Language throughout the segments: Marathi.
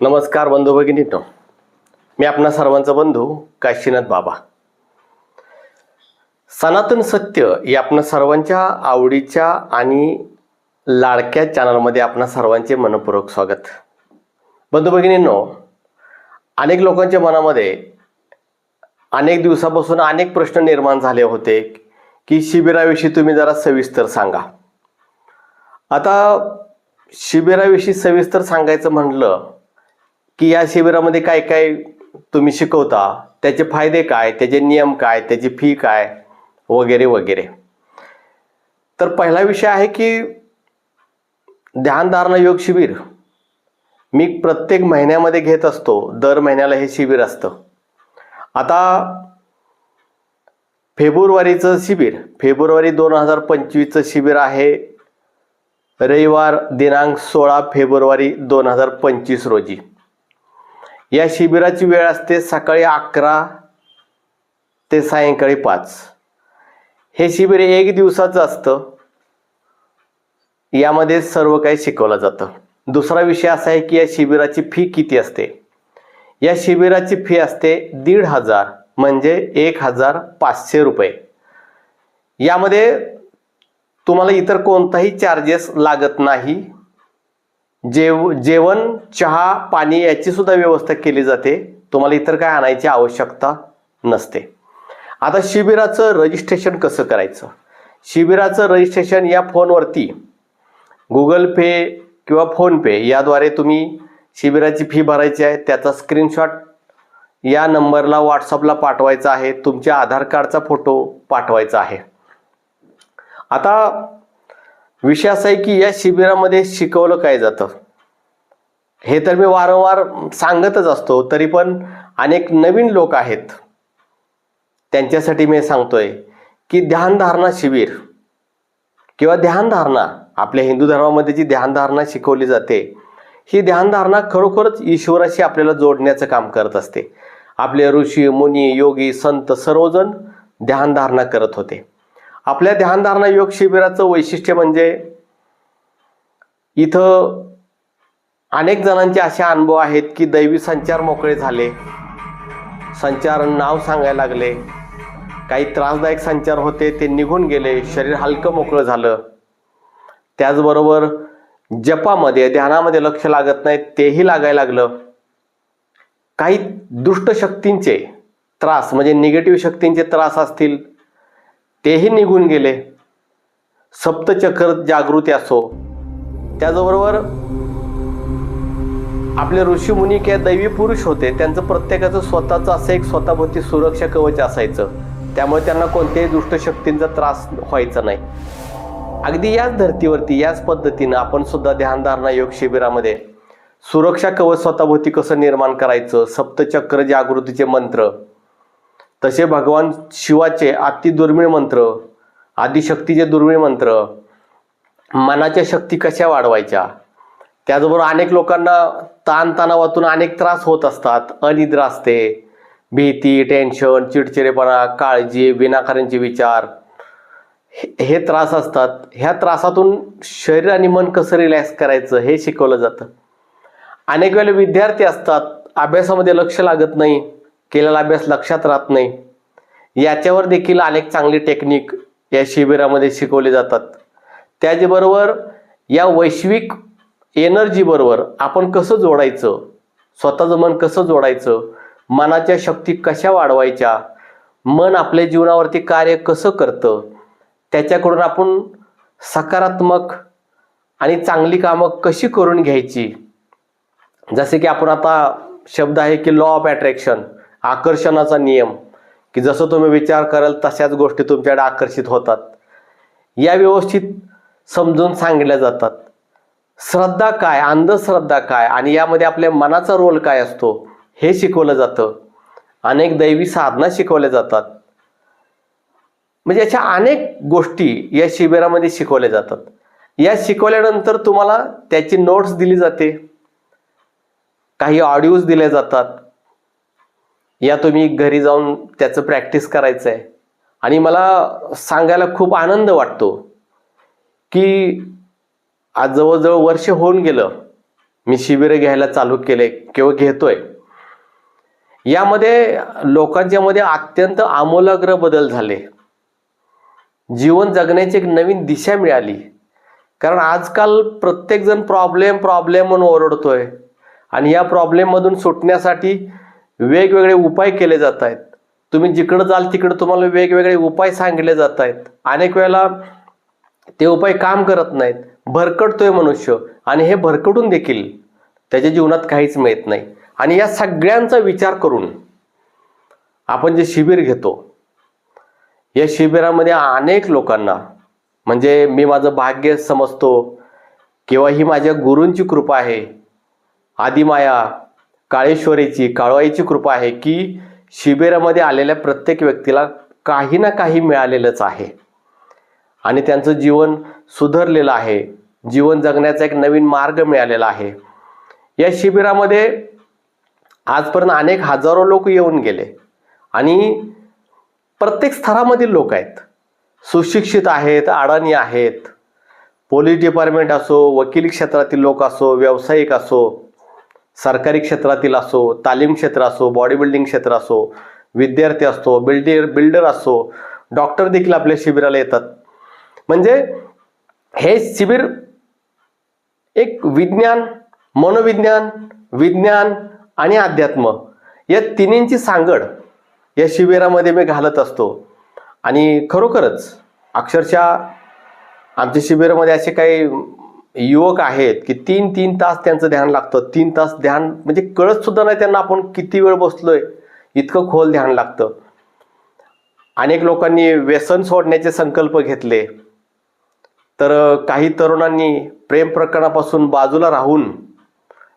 नमस्कार बंधू भगिनींनो. मी आपणा सर्वांचा बंधू काशीनाथ बाबा. सनातन सत्य या आपणा सर्वांच्या आवडीच्या आणि लाडक्या चॅनलमध्ये आपणा सर्वांचे मनपूर्वक स्वागत. बंधू भगिनींनो अनेक लोकांच्या मनामध्ये अनेक दिवसापासून अनेक प्रश्न निर्माण झाले होते की शिबिराविषयी तुम्ही जरा सविस्तर सांगा. आता शिबिराविषयी सविस्तर सांगायचं म्हटलं की या शिबिरामध्ये काय काय तुम्ही शिकवता त्याचे फायदे काय त्याचे नियम काय त्याची फी काय वगैरे वगैरे. तर पहिला विषय आहे की ध्यानधारणा योग शिबिर. मी प्रत्येक महिन्यामध्ये घेत असतो दर महिन्याला हे शिबिर असतं. आता फेब्रुवारीचं शिबिर फेब्रुवारी दोन हजार पंचवीसचं शिबिर आहे. रविवार दिनांक सोळा फेब्रुवारी दोन हजार पंचवीस रोजी. या शिबिराची वेळ असते सकाळी अकरा ते सायंकाळी पाच. हे शिबिर एक दिवसाचं असतं. यामध्ये सर्व काही शिकवलं जातं. दुसरा विषय असा आहे की या शिबिराची फी किती असते? या शिबिराची फी असते दीड हजार म्हणजे एक हजार पाचशे रुपये. यामध्ये तुम्हाला इतर कोणताही चार्जेस लागत नाही. जेव जेवण चहा पाणी याची सुद्धा व्यवस्था केली जाते. तुम्हाला इतर काय आणायची आवश्यकता नसते. आता शिबिराचं रजिस्ट्रेशन कसं करायचं? शिबिराचं रजिस्ट्रेशन या फोनवरती गुगल पे किंवा फोनपे याद्वारे तुम्ही शिबिराची फी भरायची आहे. त्याचा स्क्रीनशॉट या नंबरला व्हॉट्सअपला पाठवायचा आहे. तुमच्या आधार कार्डचा फोटो पाठवायचा आहे. आता विषय असा आहे की या शिबिरामध्ये शिकवलं काय जातं? हे तर मी वारंवार सांगतच असतो तरी पण अनेक नवीन लोक आहेत. त्यांच्यासाठी मी सांगतोय की ध्यानधारणा शिबिर किंवा ध्यानधारणा आपल्या हिंदू धर्मामध्ये जी ध्यानधारणा शिकवली जाते ही ध्यानधारणा खरोखरच ईश्वराशी आपल्याला जोडण्याचं काम करत असते. आपले ऋषी मुनी योगी संत सर्वजण ध्यानधारणा करत होते. आपल्या ध्यानधारणा योग शिबिराचं वैशिष्ट्य म्हणजे इथं अनेक जणांचे असे अनुभव आहेत की दैवी संचार मोकळे झाले. संचार नाव सांगायला लागले. काही त्रासदायक संचार होते ते निघून गेले शरीर हलकं मोकळं झालं. त्याचबरोबर जपामध्ये ध्यानामध्ये लक्ष लागत नाही तेही लागायला लागलं. काही दुष्ट शक्तींचे त्रास म्हणजे निगेटिव्ह शक्तींचे त्रास असतील तेही निघून गेले. सप्तचक्र जागृती असो. त्याचबरोबर आपले ऋषीमुनी किंवा दैवी पुरुष होते त्यांचं प्रत्येकाचं स्वतःचं असं एक स्वतःभोवती सुरक्षा कवच असायचं. त्यामुळे त्यांना कोणत्याही दुष्ट शक्तींचा त्रास व्हायचा नाही. अगदी याच धर्तीवरती याच पद्धतीनं आपण सुद्धा ध्यानधारणा योग शिबिरामध्ये सुरक्षा कवच स्वतःभोवती कसं निर्माण करायचं सप्तचक्र जागृतीचे मंत्र तसे भगवान शिवाचे अति दुर्मिळ मंत्र आदिशक्तीचे दुर्मिळ मंत्र मनाच्या शक्ती कशा वाढवायच्या? त्याचबरोबर अनेक लोकांना ताणतणावातून अनेक त्रास होत असतात. अनिद्रा असते भीती टेन्शन चिडचिडेपणा काळजी विनाकारांचे विचार. हे- हे त्रास असतात. ह्या त्रासातून शरीर आणि मन कसं रिलॅक्स करायचं हे शिकवलं जातं. अनेक वेळेला विद्यार्थी असतात. अभ्यासामध्ये लक्ष लागत नाही. केलेला अभ्यास लक्षात राहत नाही. याच्यावर देखील अनेक चांगली टेक्निक या शिबिरामध्ये शिकवले जातात. त्याचबरोबर या वैश्विक एनर्जीबरोबर आपण कसं जोडायचं? स्वतःचं मन कसं जोडायचं? मनाच्या शक्ती कशा वाढवायच्या? मन आपल्या जीवनावरती कार्य कसं करतं? त्याच्याकडून आपण सकारात्मक आणि चांगली कामं कशी करून घ्यायची? जसे की आपण आता शब्द आहे की लॉ ऑफ अट्रॅक्शन आकर्षणाचा नियम की जसं तुम्ही विचार कराल तशाच गोष्टी तुमच्याकडे आकर्षित होतात. या व्यवस्थित समजून सांगितल्या जातात. श्रद्धा काय अंधश्रद्धा काय आणि यामध्ये आपल्या मनाचा रोल काय असतो हे शिकवलं जातं. अनेक दैवी साधना शिकवल्या जातात. म्हणजे अशा अनेक गोष्टी या शिबिरामध्ये शिकवल्या जातात. या शिकवल्यानंतर तुम्हाला त्याची नोट्स दिली जाते. काही ऑडिओज दिले जातात. या तुम्ही घरी जाऊन त्याचं प्रॅक्टिस करायचं आहे आणि मला सांगायला खूप आनंद वाटतो की आज जवळजवळ वर्ष होऊन गेलं मी शिबिरं घ्यायला चालू केले किंवा घेतोय. यामध्ये लोकांच्या मध्ये अत्यंत आमूलाग्र बदल झाले. जीवन जगण्याची एक नवीन दिशा मिळाली. कारण आजकाल प्रत्येकजण प्रॉब्लेम प्रॉब्लेम म्हणून ओरडतोय. आणि या प्रॉब्लेममधून सुटण्यासाठी वेगवेगळे उपाय केले जात आहेत. तुम्ही जिकडं जाल तिकडं तुम्हाला वेगवेगळे उपाय सांगितले जात आहेत. अनेक वेळेला ते उपाय काम करत नाहीत. भरकटतोय मनुष्य आणि हे भरकटून देखील त्याच्या जीवनात काहीच मिळत नाही. आणि या सगळ्यांचा विचार करून आपण जे शिबिर घेतो या शिबिरामध्ये अनेक लोकांना म्हणजे मी माझं भाग्य समजतो किंवा ही माझ्या गुरूंची कृपा आहे आदिमाया काळेश्वरीची काळवाईची कृपा आहे की शिबिरामध्ये आलेल्या प्रत्येक व्यक्तीला काही ना काही मिळालेलंच आहे. आणि त्यांचं जीवन सुधारलेलं आहे. जीवन जगण्याचा एक नवीन मार्ग मिळालेला आहे. या शिबिरामध्ये आजपर्यंत अनेक हजारो लोक येऊन गेले. आणि प्रत्येक स्तरामधील लोक आहेत. सुशिक्षित आहेत अडाणी आहेत. पोलीस डिपार्टमेंट असो वकिली क्षेत्रातील लोक असो व्यावसायिक असो सरकारी क्षेत्रातील असो तालीम क्षेत्र असो बॉडी बिल्डिंग क्षेत्र असो विद्यार्थी असतो बिल्डर बिल्डर असो डॉक्टर देखील आपल्या शिबिराला येतात. म्हणजे हे शिबिर एक विज्ञान मनोविज्ञान विज्ञान आणि अध्यात्म या तिन्हींची सांगड या शिबिरामध्ये मी घालत असतो. आणि खरोखरच अक्षरशः आमच्या शिबिरामध्ये असे काही युवक आहेत की तीन तीन तास त्यांचं ध्यान लागतं. तीन तास ध्यान म्हणजे कळत सुद्धा नाही त्यांना आपण किती वेळ बसलोय. इतकं खोल ध्यान लागतं. अनेक लोकांनी व्यसन सोडण्याचे संकल्प घेतले. तर काही तरुणांनी प्रेम प्रकरणापासून बाजूला राहून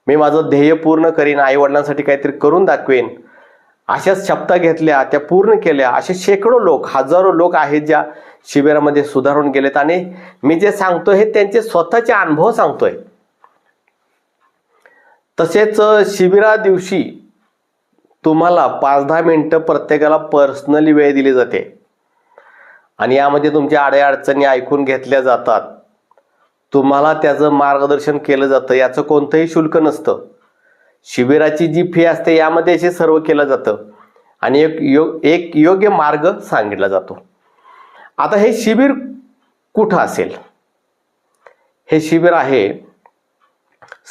मी माझं ध्येय पूर्ण करीन आईवडिलांसाठी काहीतरी करून दाखवेन. अशाच शपथा घेतल्या त्या पूर्ण केल्या. असे शेकडो लोक हजारो लोक आहेत ज्या शिबिरामध्ये सुधारून गेलेत. आणि मी जे सांगतो हे त्यांचे स्वतःचे अनुभव सांगतोय. तसेच शिबिरा दिवशी तुम्हाला पाच दहा मिनिटं प्रत्येकाला पर्सनली वेळ दिली जाते. आणि यामध्ये तुमच्या अडचणी ऐकून घेतल्या जातात. तुम्हाला त्याचं मार्गदर्शन केलं जातं. याचं कोणतंही शुल्क नसतं. शिबिराची जी फी असते यामध्ये हे सर्व केलं जातं. आणि एक यो एक योग्य मार्ग सांगितला जातो. आता हे शिबिर कुठं असेल? हे शिबिर आहे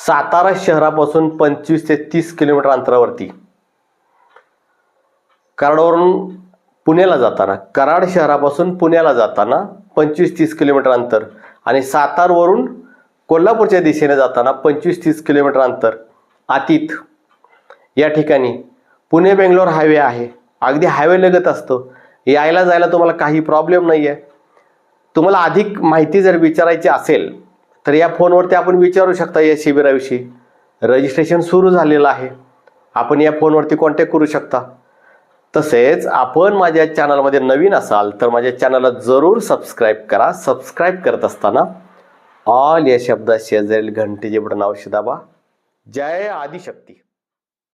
सातारा शहरापासून पंचवीस ते तीस किलोमीटर अंतरावरती. कराडवरून पुण्याला जाताना कराड शहरापासून पुण्याला जाताना पंचवीस तीस किलोमीटर अंतर आणि सातारवरून कोल्हापूरच्या दिशेने जाताना पंचवीस तीस किलोमीटर अंतर. आतीत या ठिकाणी पुणे बेंगलोर हायवे आहे. अगदी हायवे लगत असतो. यायला जायला तुम्हाला काही प्रॉब्लेम नाही आहे तुम्हाला अधिक माहिती जर विचारायची असेल तर या फोनवरती आपण विचारू शकता या शिबिराविषयी. रजिस्ट्रेशन सुरू झालेलं आहे. आपण या फोनवरती कॉन्टॅक्ट करू शकता. तसेच आपण माझ्या चॅनलमध्ये नवीन असाल तर माझ्या चॅनलला जरूर सबस्क्राईब करा. सबस्क्राईब करत असताना ऑल या शब्दात शेजारील घंटेचे बटन औषधाबा दाबा जय आदिशक्ती.